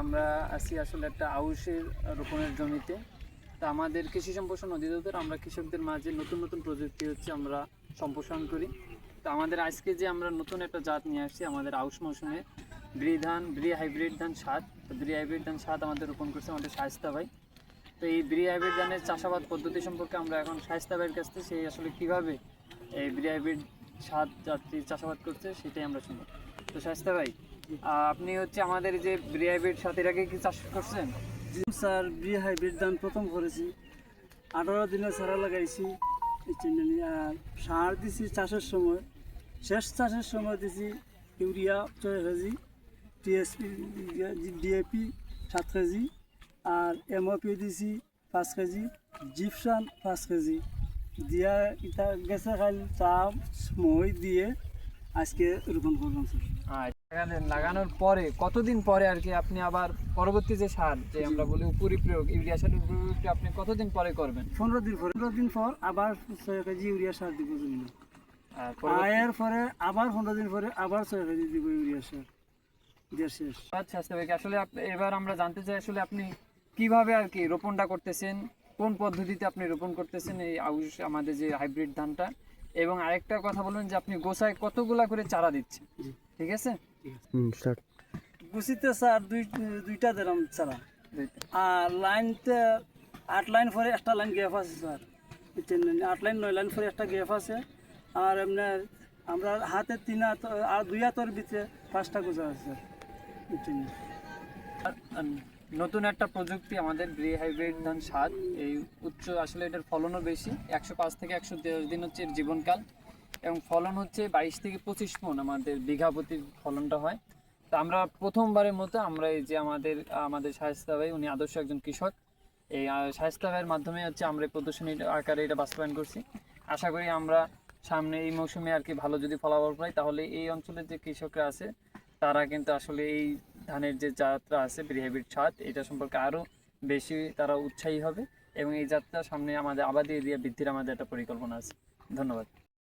আমরা আছি আসলে একটা আউশের রোপণের জমিতে। তা আমাদের কৃষি সম্প্রসারণ অধিদপ্তর, আমরা কৃষকদের মাঝে নতুন নতুন প্রযুক্তি হচ্ছে আমরা সম্প্রসারণ করি। তো আমাদের আজকে যে আমরা নতুন একটা জাত নিয়ে আসছি, আমাদের আউশ মৌসুমে ব্রি ধান ব্রি হাইব্রিড ধান সাত তো ব্রি হাইব্রিড ধান সাত আমাদের রোপণ করছে আমাদের শায়স্তা ভাই। তো এই ব্রি হাইব্রিড ধানের চাষাবাদ পদ্ধতি সম্পর্কে আমরা এখন শায়স্তা ভাইয়ের কাছ থেকে সেই আসলে কীভাবে এই ব্রি হাইব্রিড সাত যাত্রী চাষাবাদ করছে, সেটাই আমরা শুনব। তো শায়স্তা ভাই আপনি হচ্ছে আমাদের যে ব্রি হাইব্রিড এর আগে কি চাষ করছেন? স্যার বি হাইব্রিড ধান প্রথম করেছি। আঠারো দিনে সারা লাগাইছি। আর সার দিছি চাষের সময়। শেষ চাষের সময় দিছি ইউরিয়া ছয় কেজি, টিএসপি, ডিএপি সাত কেজি, আর এমওপি দিছি পাঁচ কেজি জিপসান পাঁচ কেজি। দিয়া ইটা গেছে খাইল চাপ মই দিয়ে আজকে রোপণ করলাম স্যার। লাগানোর পরে কতদিন পরে আর কি আপনি আবার পরবর্তী যে সার যে আমরা বলি উপরি প্রয়োগ ইউরিয়া সারের উপরি আপনি কতদিন পরে করবেন? পনেরো দিন পর। পনেরো দিন পর আবার ছয় কেজি ইউরিয়া সার দিব আয়ের পরে আবার পনেরো দিন পরে আবার ছয় কেজি দিব ইউরিয়া সার। আচ্ছা আচ্ছা আসলে এবার আমরা জানতে চাই আসলে আপনি কীভাবে আর কি রোপণটা করতেছেন? কোন পদ্ধতিতে আপনি রোপণ করতেছেন এই আউশ আমাদের যে হাইব্রিড ধানটা? এবং আরেকটা কথা বলুন যে আপনি গোসায় কতগুলা করে চারা দিচ্ছেন। ঠিক আছে? গুছিতে স্যার দুই দুইটা দিলাম চারা। আর লাইনতে আট লাইন পরে একটা লাইন গ্যাপ আছে স্যার। আট লাইন নয় লাইন পরে একটা গ্যাপ আছে। আর এমনি আমরা হাতে তিন হাত আর দুই হাতের ভিতরে পাঁচটা গোজা আছে স্যার। নতুন একটা প্রযুক্তি আমাদের ব্রি হাইব্রিড ধান সাত এই উচ্চ আসলে এটার ফলনও বেশি একশো পাঁচ থেকে একশো দশ দিন হচ্ছে এর জীবনকাল এবং ফলন হচ্ছে বাইশ থেকে পঁচিশ মন আমাদের বিঘা প্রতি ফলনটা হয়। তো আমরা প্রথমবারের মতো আমরা এই যে আমাদের আমাদের শায়স্তা ভাই উনি আদর্শ একজন কৃষক এই আহ, ভাইয়ের মাধ্যমে হচ্ছে আমরা এই প্রদর্শনী আকারে এটা বাস্তবায়ন করছি। আশা করি আমরা সামনে এই মৌসুমে আর কি ভালো যদি ফলাফল পাই তাহলে এই অঞ্চলের যে কৃষকরা আছে তারা কিন্তু আসলে এই ধানের যে যাত্রা আছে ব্রিহেবিট ছাদ, এটা সম্পর্কে আরও বেশি তারা উৎসাহী হবে এবং এই যাত্রা সামনে আমাদের আবাদি এরিয়া বৃদ্ধির আমাদের একটা পরিকল্পনা আছে। ধন্যবাদ।